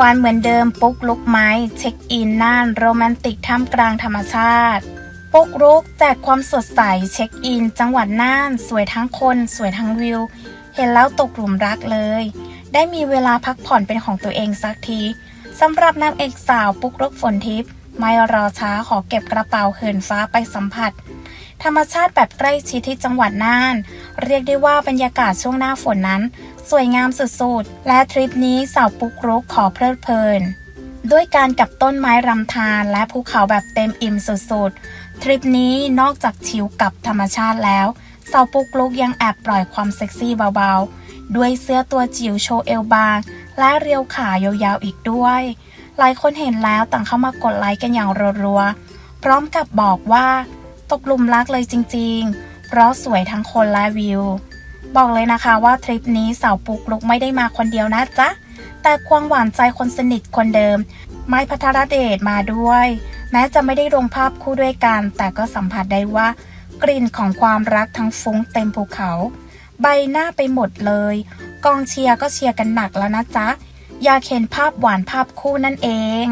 วานเหมือนเดิมปุ๊กลุกไม้เช็คอินน่านโรแมนติกท่ามกลางธรรมชาติปุ๊กลุกแจกความสดใสเช็คอิน จังหวัดน่าน สวยทั้งคน สวยทั้งวิว เห็นแล้วตกหลุมรักเลย ได้มีเวลาพักผ่อนเป็นของตัวเองสักทีสำหรับนางเอกสาวปุ๊กลุกฝนทิพย์ไม่รอช้าขอเก็บกระเป๋าเหินฟ้าไปสัมผัส ธรรมชาติแบบใกล้ชิดที่จังหวัดน่าน เรียกได้ว่าบรรยากาศช่วงหน้าฝนนั้น สวยงามสุดๆ และทริปนี้สาวปุกรุกขอเพลิดเพลิน ด้วยการกับต้นไม้รำธารและภูเขาแบบเต็มอิ่มสุดๆ ทริปนี้นอกจากชิลกับธรรมชาติแล้วสาวปุกลุกยังแอบปล่อยความเซ็กซี่เบาๆ ด้วยเสื้อตัวจิ๋วโชว์เอวบาง และเรียวขายาวๆอีกด้วย หลายคนเห็นแล้วต่างเข้ามากดไลค์กันอย่างรัวๆ พร้อมกับบอกว่า ตกหลุมรักเลยจริงๆ เพราะสวยทั้งคนและวิว บอกเลยนะคะว่าทริปนี้สาวปุกลุกไม่ได้มาคนเดียวนะจ๊ะ แต่ควงหวานใจคนสนิทคนเดิม ไม้พัทรเดชมาด้วย แม้จะไม่ได้ลงภาพคู่ด้วยกัน แต่ก็สัมผัสได้ว่ากลิ่นของความรักทั้งฟุ้งเต็มภูเขา ใบหน้าไปหมดเลย กองเชียร์ก็เชียร์กันหนักแล้วนะจ๊ะ อยากเห็นภาพหวานภาพคู่นั่นเอง